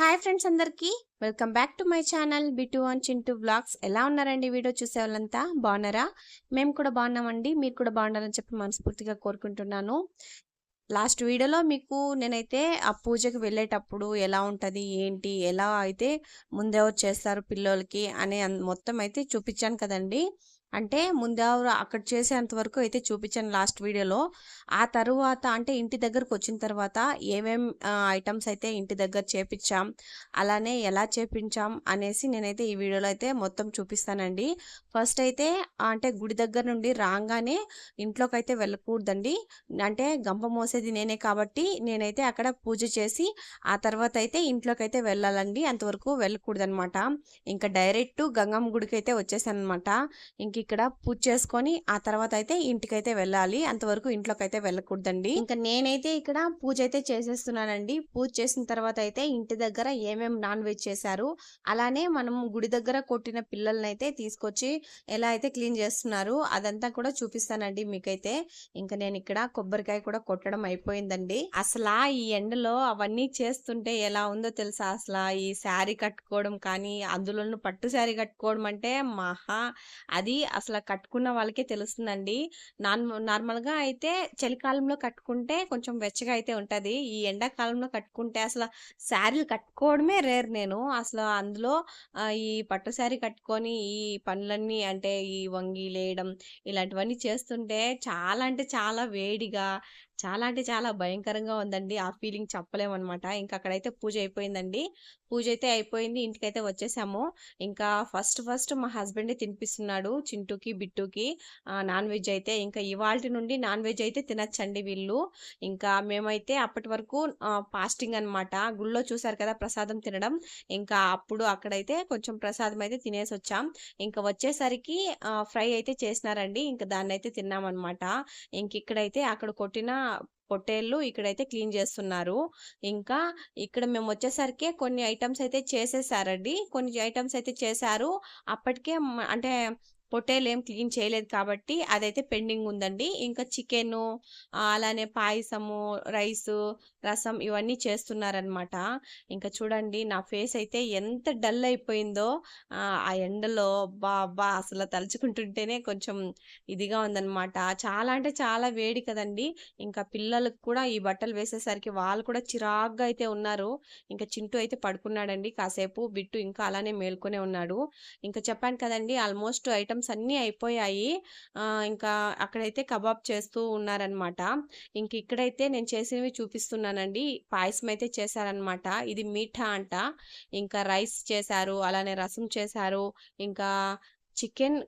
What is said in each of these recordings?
Hi friends అందరికీ. Welcome back to my channel Bittu one Chintu blogs ఎలా ఉన్నారండి video చూసే వాళ్ళంతా బాగున్నారా? మేము కూడా బాగున్నామండి. మీరు కూడా బాగున్నారని చెప్పి మనస్ఫూర్తిగా కోరుకుంటున్నాను. లాస్ట్ వీడియోలో మీకు నేనైతే ఆ పూజకి వెళ్ళేటప్పుడు ఎలా ఉంటుంది ఏంటి ఎలా అయితే ముందెవరు చేస్తారు పిల్లలకి అనే మొత్తం అయితే చూపించాను కదండి. అంటే ముందెవరు అక్కడ చేసేంత వరకు అయితే చూపించాను లాస్ట్ వీడియోలో. ఆ తరువాత అంటే ఇంటి దగ్గరకు వచ్చిన తర్వాత ఏమేం ఐటమ్స్ అయితే ఇంటి దగ్గర చేపించాం అలానే ఎలా చేపించాం అనేసి నేనైతే ఈ వీడియోలో అయితే మొత్తం చూపిస్తానండి. ఫస్ట్ అయితే అంటే గుడి దగ్గర నుండి రాగానే ఇంట్లోకి అయితే వెళ్ళకూడదండి. అంటే గంప మోసేది నేనే కాబట్టి నేనైతే అక్కడ పూజ చేసి ఆ తర్వాత అయితే ఇంట్లోకి అయితే వెళ్ళాలండి. అంతవరకు వెళ్ళకూడదనమాట ఇంకా డైరెక్ట్ గంగమ్మ గుడికి అయితే వచ్చేసాను అనమాట ఇంక ఇక్కడ పూజ చేసుకొని ఆ తర్వాత అయితే ఇంటికైతే వెళ్ళాలి. అంతవరకు ఇంట్లోకి అయితే వెళ్ళకూడదండి. ఇంకా నేనైతే ఇక్కడ పూజ అయితే చేసేస్తున్నానండి. పూజ చేసిన తర్వాత అయితే ఇంటి దగ్గర ఏమేమి నాన్ వెజ్ చేశారు అలానే మనం గుడి దగ్గర కొట్టిన పిల్లల్ని అయితే తీసుకొచ్చి ఎలా అయితే క్లీన్ చేస్తున్నారు అదంతా కూడా చూపిస్తానండి మీకైతే. ఇంకా నేను ఇక్కడ కొబ్బరికాయ కూడా కొట్టడం అయిపోయిందండి. అసలు ఈ ఎండలో అవన్నీ చేస్తుంటే ఎలా ఉందో తెలుసా? అసలు ఈ శారీ కట్టుకోవడం కానీ అందులోనూ పట్టు శారీ కట్టుకోవడం అంటే మహా. అది అసలు కట్టుకున్న వాళ్ళకే తెలుస్తుందండి. నార్మ నార్మల్ అయితే చలికాలంలో కట్టుకుంటే కొంచెం వెచ్చగా అయితే ఉంటుంది. ఈ ఎండాకాలంలో కట్టుకుంటే అసలు శారీలు కట్టుకోవడమే రేర్ నేను. అసలు అందులో ఈ పట్టు శారీ కట్టుకొని ఈ పనులన్నీ అంటే ఈ వంగి లేయడం ఇలాంటివన్నీ చేస్తుంటే చాలా అంటే చాలా వేడిగా చాలా అంటే చాలా భయంకరంగా ఉందండి. ఆ ఫీలింగ్ చెప్పలేమన్నమాట ఇంకా అక్కడైతే పూజ అయిపోయిందండి. పూజ అయితే అయిపోయింది. ఇంటికైతే వచ్చేసాము. ఇంకా ఫస్ట్ ఫస్ట్ మా హస్బెండే తినిపిస్తున్నాడు చింటూకి బిట్టుకి. నాన్ వెజ్ అయితే ఇంకా ఇవాళ నుండి నాన్ వెజ్ అయితే తినచ్చండి వీళ్ళు. ఇంకా మేమైతే అప్పటి వరకు ఫాస్టింగ్ అన్నమాట గుళ్ళో చూసారు కదా ప్రసాదం తినడం. ఇంకా అప్పుడు అక్కడైతే కొంచెం ప్రసాదం అయితే తినేసి వచ్చాం. ఇంకా వచ్చేసరికి ఫ్రై అయితే చేసినారండి. ఇంకా దాన్ని అయితే తిన్నామన్నమాట ఇంక ఇక్కడైతే అక్కడ కొట్టిన పొట్టేళ్ళు ఇక్కడైతే క్లీన్ చేస్తున్నారు. ఇంకా ఇక్కడ మేము వచ్చేసరికి కొన్ని ఐటమ్స్ అయితే చేసేసారండి. కొన్ని ఐటమ్స్ అయితే చేశారు. అప్పటికే అంటే పొట్టేలు ఏం క్లీన్ చేయలేదు కాబట్టి అదైతే పెండింగ్ ఉందండి. ఇంకా చికెన్ అలానే పాయసము రైస్ రసం ఇవన్నీ చేస్తున్నారనమాట ఇంకా చూడండి నా ఫేస్ అయితే ఎంత డల్ అయిపోయిందో ఆ ఎండలో బాబా అసలు తలుచుకుంటుంటేనే కొంచెం ఇదిగా ఉందన్నమాట. చాలా అంటే చాలా వేడి కదండి. ఇంకా పిల్లలకు కూడా ఈ బట్టలు వేసేసరికి వాళ్ళు కూడా చిరాగ్గా అయితే ఉన్నారు. ఇంకా చింటూ అయితే పడుకున్నాడండి. కాసేపు బిట్టు ఇంకా అలానే మేల్కొనే ఉన్నాడు. ఇంకా చెప్పాను కదండి ఆల్మోస్ట్ ఐటమ్స్ అన్నీ అయిపోయాయి. ఇంకా అక్కడైతే కబాబ్ చేస్తూ ఉన్నారనమాట ఇంక ఇక్కడైతే నేను చేసినవి చూపిస్తున్నానండి. పాయసం అయితే చేశారనమాట ఇది మీఠా అంట. ఇంకా రైస్ చేశారు అలానే రసం చేశారు. ఇంకా చికెన్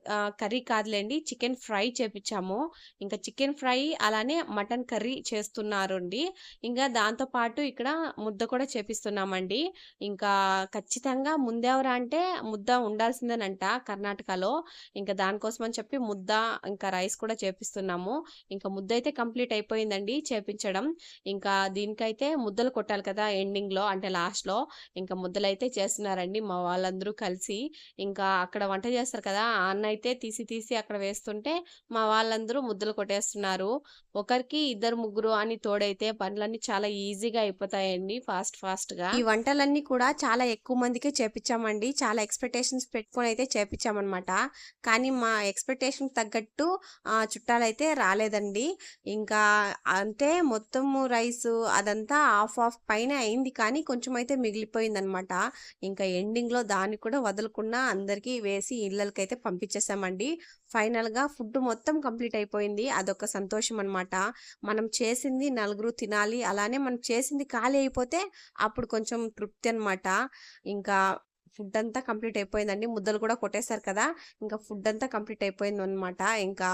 కర్రీ కాదులేండి. చికెన్ ఫ్రై చేపించాము ఇంకా చికెన్ ఫ్రై అలానే మటన్ కర్రీ చేస్తున్నారు అండి ఇంకా దాంతో పాటు ఇక్కడ ముద్ద కూడా చేపిస్తున్నామండి. ఇంకా ఖచ్చితంగా ముందెవరా అంటే ముద్ద ఉండాల్సిందేనంట కర్ణాటకలో. ఇంకా దానికోసం అని చెప్పి ముద్ద ఇంకా రైస్ కూడా చేపిస్తున్నాము. ఇంకా ముద్ద అయితే కంప్లీట్ అయిపోయిందండి చేపించడం. ఇంకా దీనికైతే ముద్దలు కొట్టాలి కదా ఎండింగ్లో అంటే లాస్ట్లో. ఇంకా ముద్దలు అయితే చేస్తున్నారండి మా వాళ్ళందరూ కలిసి. ఇంకా అక్కడ వంట చేస్తారు కదా కదా! అన్న అయితే తీసి తీసి అక్కడ వేస్తుంటే మా వాళ్ళందరూ ముద్దలు కొట్టేస్తున్నారు. ఒకరికి ఇద్దరు ముగ్గురు అని తోడైతే పనులన్నీ చాలా ఈజీగా అయిపోతాయండి ఫాస్ట్ ఫాస్ట్గా ఈ వంటలన్నీ కూడా చాలా ఎక్కువ మందికి చేపించామండి చాలా ఎక్స్పెక్టేషన్స్ పెట్టుకొని అయితే చేపించామన్నమాట కానీ మా ఎక్స్పెక్టేషన్ తగ్గట్టు చుట్టాలైతే రాలేదండి. ఇంకా అంటే మొత్తము రైస్ అదంతా ఆఫ్ ఆఫ్ పైన అయింది కానీ కొంచెం అయితే మిగిలిపోయింది అనమాట ఇంకా ఎండింగ్లో దాన్ని కూడా వదలకుండా అందరికీ వేసి ఇళ్ళకైతే పంపించేసామండి. ఫైనల్గా ఫుడ్ మొత్తం కంప్లీట్ అయిపోయింది. అదొక సంతోషం అనమాట మనం చేసింది నలుగురు తినాలి. అలానే మనం చేసింది ఖాళీ అయిపోతే అప్పుడు కొంచెం తృప్తి అనమాట ఇంకా ఫుడ్ అంతా కంప్లీట్ అయిపోయిందండి. ముద్దలు కూడా కొట్టేశారు కదా! ఇంకా ఫుడ్ అంతా కంప్లీట్ అయిపోయింది అనమాట ఇంకా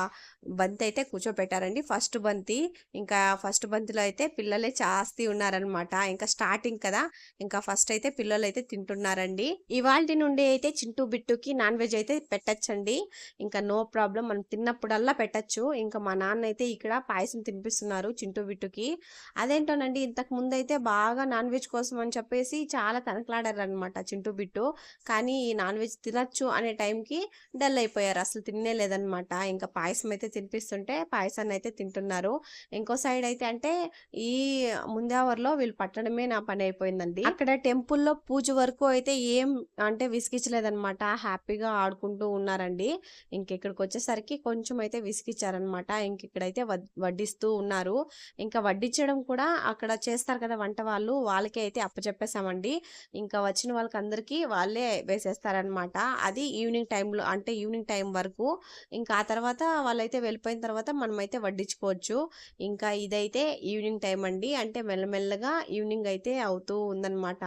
బంతి అయితే కూర్చోబెట్టారండి ఫస్ట్ బంతి ఇంకా ఫస్ట్ బంతిలో అయితే పిల్లలే జాస్తి ఉన్నారనమాట ఇంకా స్టార్టింగ్ కదా! ఇంకా ఫస్ట్ అయితే పిల్లలు అయితే తింటున్నారండి. ఇవాళ నుండి అయితే చింటూ బిట్టుకి నాన్ వెజ్ అయితే పెట్టచ్చండి. ఇంకా నో ప్రాబ్లం మనం తిన్నప్పుడల్లా పెట్టచ్చు. ఇంకా మా నాన్న అయితే ఇక్కడ పాయసం తినిపిస్తున్నారు చింటూ బిట్టుకి. అదేంటోనండి ఇంతకు ముందు అయితే బాగా నాన్ వెజ్ కోసం అని చెప్పేసి చాలా తనకలాడారు అనమాట చింటూ బిట్టు. కానీ ఈ నాన్ వెజ్ తినొచ్చు అనే టైంకి డల్ అయిపోయారు. అసలు తినే లేదనమాట. ఇంకా పాయసం అయితే తినిపిస్తుంటే పాయసాన్ని అయితే తింటున్నారు. ఇంకో సైడ్ అయితే అంటే ఈ ముందావర్లో వీళ్ళు పట్టడమే నా పని అయిపోయిందండి. అక్కడ టెంపుల్లో పూజ వరకు అయితే ఏం అంటే విసిగించలేదనమాట. హ్యాపీగా ఆడుకుంటూ ఉన్నారండి. ఇంకెక్కడికి వచ్చేసరికి కొంచెం అయితే విసిగించారనమాట. ఇంకెక్కడైతే వడ్డిస్తూ ఉన్నారు. ఇంకా వడ్డించడం కూడా అక్కడ చేస్తారు కదా వంట వాళ్ళు. వాళ్ళకే అయితే అప్పచెప్పేసామండి ఇంకా వచ్చిన వాళ్ళకి అందరికీ వాళ్ళే వేసేస్తారనమాట. అది ఈవినింగ్ టైంలో అంటే ఈవినింగ్ టైం వరకు. ఇంకా ఆ తర్వాత వాళ్ళైతే వెళ్ళిపోయిన తర్వాత మనమైతే వడ్డించుకోవచ్చు. ఇంకా ఇదైతే ఈవినింగ్ టైం అండి. అంటే మెల్లమెల్లగా ఈవినింగ్ అయితే అవుతూ ఉందన్నమాట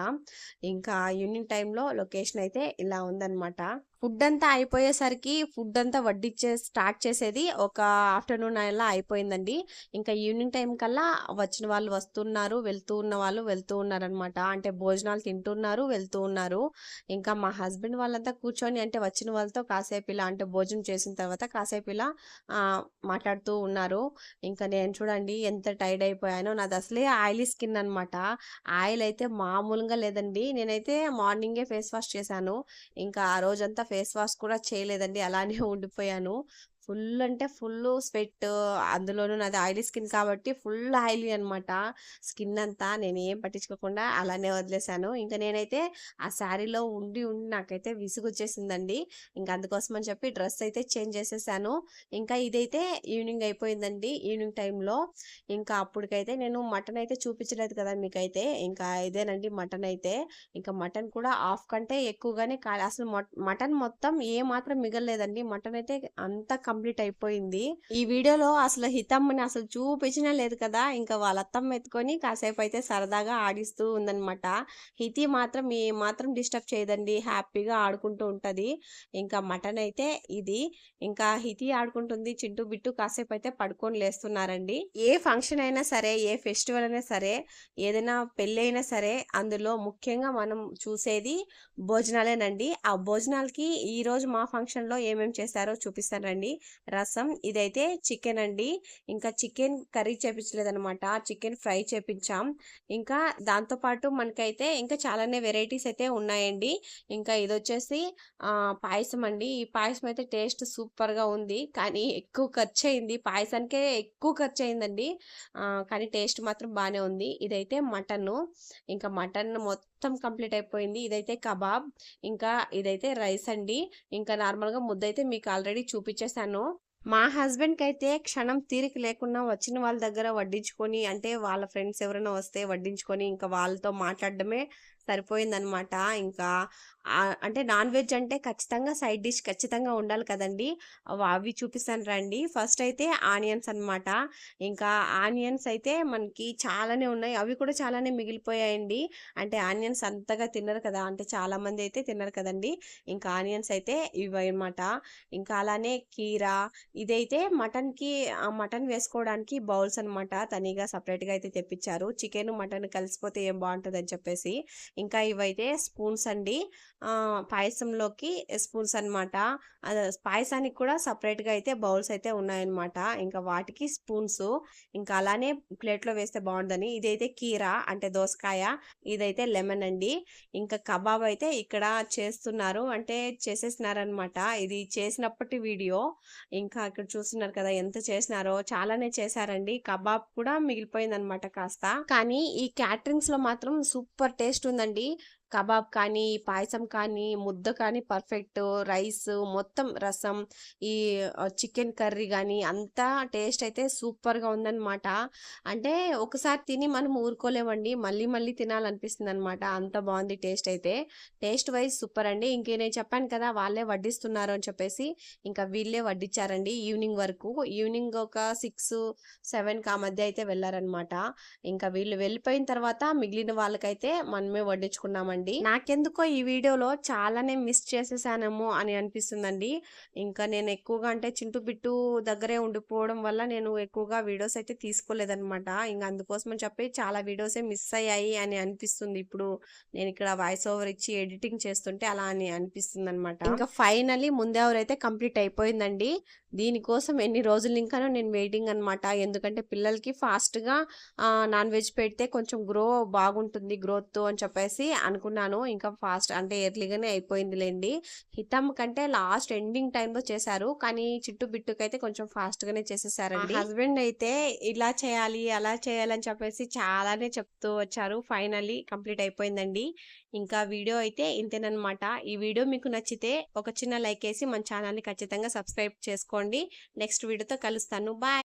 ఇంకా ఈవినింగ్ టైంలో లొకేషన్ అయితే ఇలా ఉందన్నమాట ఫుడ్ అంతా అయిపోయేసరికి ఫుడ్ అంతా వడ్డిచ్చే స్టార్ట్ చేసేది ఒక ఆఫ్టర్నూన్ అలా అయిపోయిందండి. ఇంకా ఈవినింగ్ టైం కల్లా వచ్చిన వాళ్ళు వస్తున్నారు వెళ్తూ ఉన్న వాళ్ళు వెళ్తూ ఉన్నారనమాట. అంటే భోజనాలు తింటున్నారు వెళ్తూ ఉన్నారు. ఇంకా మా హస్బెండ్ వాళ్ళంతా కూర్చొని అంటే వచ్చిన వాళ్ళతో కాసేపు ఇలా అంటే భోజనం చేసిన తర్వాత కాసేపు ఇలా మాట్లాడుతూ ఉన్నారు. ఇంకా నేను చూడండి ఎంత టైర్డ్ అయిపోయానో. నాది అసలే ఆయిలీ స్కిన్ అనమాట. ఆయిల్ అయితే మామూలుగా లేదండి. నేనైతే మార్నింగే ఫేస్ వాష్ చేశాను. ఇంకా ఆ రోజంతా ఫేస్ వాష్ కూడా చేయలేదండి. అలానే ఉండిపోయాను. ఫుల్ అంటే ఫుల్ స్వెట్ అందులోనూ నాది ఆయిలీ స్కిన్ కాబట్టి ఫుల్ ఆయిలీ అనమాట స్కిన్ అంతా నేను ఏం పట్టించుకోకుండా అలానే వదిలేశాను. ఇంకా నేనైతే ఆ శారీలో ఉండి ఉండి నాకైతే విసుగు వచ్చేసిందండి ఇంకా అందుకోసం అని చెప్పి డ్రెస్ అయితే చేంజ్ చేసేసాను. ఇంకా ఇదైతే ఈవినింగ్ అయిపోయిందండి ఈవినింగ్ టైంలో. ఇంకా అప్పటికైతే నేను మటన్ అయితే చూపించలేదు కదా మీకైతే. ఇంకా ఇదేనండి మటన్ అయితే. ఇంకా మటన్ కూడా హాఫ్ కంటే ఎక్కువగానే అసలు మటన్ మొత్తం ఏ మాత్రం మిగలలేదండి. మటన్ అయితే అంత కంప్లీట్ అయిపోయింది. ఈ వీడియోలో అసలు హితమ్మని అసలు చూపించిన లేదు కదా ఇంకా వాళ్ళ అత్తమ్మ ఎత్తుకొని కాసేపు అయితే సరదాగా ఆడిస్తూ ఉందన్నమాట. హితి మాత్రం ఏ మాత్రం డిస్టర్బ్ చేయదండి హ్యాపీగా ఆడుకుంటూ ఉంటది. ఇంకా మటన్ అయితే ఇది. ఇంకా హితి ఆడుకుంటుంది చింటూ బిట్టు కాసేపు అయితే పడుకొని లేస్తున్నారండి. ఏ ఫంక్షన్ అయినా సరే ఏ ఫెస్టివల్ అయినా సరే ఏదైనా పెళ్ళి అయినా సరే అందులో ముఖ్యంగా మనం చూసేది భోజనాలేనండి. ఆ భోజనాలకి ఈ రోజు మా ఫంక్షన్లో ఏమేమి చేశారో చూపిస్తానండి. రసం. ఇదైతే చికెన్ అండి. ఇంకా చికెన్ కర్రీ చేపించలేదన్నమాట. చికెన్ ఫ్రై చేపించాం. ఇంకా దాంతో పాటు మనకైతే ఇంకా చాలానే వెరైటీస్ అయితే ఉన్నాయండి. ఇంకా ఇది వచ్చేసి పాయసం అండి. ఈ పాయసం అయితే టేస్ట్ సూపర్గా ఉంది. కానీ ఎక్కువ ఖర్చు అయింది పాయసానికే ఎక్కువ ఖర్చు అయిందండి కానీ టేస్ట్ మాత్రం బాగానే ఉంది. ఇదైతే మటన్. ఇంకా మటన్ మొత్తం మొత్తం కంప్లీట్ అయిపోయింది. ఇదైతే కబాబ్ ఇంకా ఇదైతే రైస్ అండి. ఇంకా నార్మల్గా ముద్ద అయితే మీకు ఆల్రెడీ చూపించేశాను మా హస్బెండ్కి అయితే క్షణం తీరిక లేకుండా వచ్చిన వాళ్ళ దగ్గర వడ్డించుకొని అంటే వాళ్ళ ఫ్రెండ్స్ ఎవరైనా వస్తే వడ్డించుకొని ఇంకా వాళ్ళతో మాట్లాడడమే సరిపోయిందనమాట. ఇంకా అంటే నాన్ వెజ్ అంటే ఖచ్చితంగా సైడ్ డిష్ ఖచ్చితంగా ఉండాలి కదండి. అవి చూపిస్తాను రండి. ఫస్ట్ అయితే ఆనియన్స్ అనమాట ఇంకా ఆనియన్స్ అయితే మనకి చాలానే ఉన్నాయి. అవి కూడా చాలానే మిగిలిపోయాయండి. అంటే ఆనియన్స్ అంతగా తినరు కదా. అంటే చాలామంది అయితే తినరు కదండి. ఇంకా ఆనియన్స్ అయితే ఇవి అనమాట ఇంకా అలానే కీరా ఇదైతే మటన్కి మటన్ వేసుకోవడానికి బౌల్స్ అనమాట తనిగా సపరేట్గా అయితే తెప్పించారు. చికెన్ మటన్ కలిసిపోతే ఏం బాగుంటుంది అని చెప్పేసి. ఇంకా ఇవైతే స్పూన్స్ అండి. పాయసంలోకి స్పూన్స్ అనమాట పాయసానికి కూడా సపరేట్గా అయితే బౌల్స్ అయితే ఉన్నాయన్నమాట. ఇంకా వాటికి స్పూన్స్. ఇంకా అలానే ప్లేట్లో వేస్తే బాగుందని ఇదైతే కీరా అంటే దోసకాయ ఇదైతే లెమన్ అండి. ఇంకా కబాబ్ అయితే ఇక్కడ చేస్తున్నారు. అంటే చేసేసినారనమాట ఇది చేసినప్పటి వీడియో. ఇంకా ఇక్కడ చూస్తున్నారు కదా ఎంత చేసినారో. చాలానే చేశారండి. కబాబ్ కూడా మిగిలిపోయింది అనమాట కాస్త. కానీ ఈ క్యాటరింగ్స్లో మాత్రం సూపర్ టేస్ట్ ఉందండి. కబాబ్ కానీ పాయసం కానీ ముద్ద కానీ పర్ఫెక్ట్. రైస్ మొత్తం రసం ఈ చికెన్ కర్రీ కానీ అంతా టేస్ట్ అయితే సూపర్గా ఉందన్నమాట. అంటే ఒకసారి తిని మనం ఊరుకోలేమండి. మళ్ళీ మళ్ళీ తినాలనిపిస్తుంది అనమాట అంత బాగుంది టేస్ట్ అయితే. టేస్ట్ వైజ్ సూపర్ అండి. ఇంకే నేను చెప్పాను కదా వాళ్ళే వడ్డిస్తున్నారు అని చెప్పేసి ఇంకా వీళ్ళే వడ్డించారండి ఈవినింగ్ వరకు. ఈవినింగ్ ఒక సిక్స్ సెవెన్కి ఆ మధ్య అయితే వెళ్ళారనమాట ఇంకా వీళ్ళు వెళ్ళిపోయిన తర్వాత మిగిలిన వాళ్ళకైతే మనమే వడ్డించుకున్నామండి. నాకెందుకో ఈ వీడియోలో చాలానే మిస్ చేసేసానేమో అని అనిపిస్తుందండి. ఇంకా నేను ఎక్కువగా అంటే చింటూ బిట్టు దగ్గరే ఉండిపోవడం వల్ల నేను ఎక్కువగా వీడియోస్ అయితే తీసుకోలేదన్నమాట. ఇంకా అందుకోసం చెప్పి చాలా వీడియోసే మిస్ అయ్యాయి అని అనిపిస్తుంది. ఇప్పుడు నేను ఇక్కడ వాయిస్ ఓవర్ ఇచ్చి ఎడిటింగ్ చేస్తుంటే అలా అని అనిపిస్తుంది అనమాట ఇంకా ఫైనలీ ముందే అయితే కంప్లీట్ అయిపోయిందండి దీనికోసం ఎన్ని రోజులు ఇంకానో నేను వెయిటింగ్ అన్నమాట. ఎందుకంటే పిల్లలకి ఫాస్ట్గా నాన్ వెజ్ పెడితే కొంచెం గ్రో బాగుంటుంది గ్రోత్ అని చెప్పేసి అనుకున్నాను అనుకున్నాను. ఇంకా ఫాస్ట్ అంటే ఎర్లీగానే అయిపోయిందిలెండి. హితమ్ కంటే లాస్ట్ ఎండింగ్ టైమ్‌లో చేశారు. కానీ చిట్టు బిట్టుకైతే కొంచెం ఫాస్ట్‌గానే చేసేసారండి. హస్బెండ్ అయితే ఇలా చేయాలి, అలా చేయాలి అని చెప్పేసి చాలానే చెప్తూ వచ్చారు. ఫైనల్లీ కంప్లీట్ అయిపోయిందండి. ఇంకా వీడియో అయితే ఇంతేననమాట. ఈ వీడియో మీకు నచ్చితే ఒక చిన్న లైక్ ఏసి మన ఛానల్‌ని ఖచ్చితంగా సబ్స్క్రైబ్ చేసుకోండి. నెక్స్ట్ వీడియోతో కలుస్తాను. బాయ్.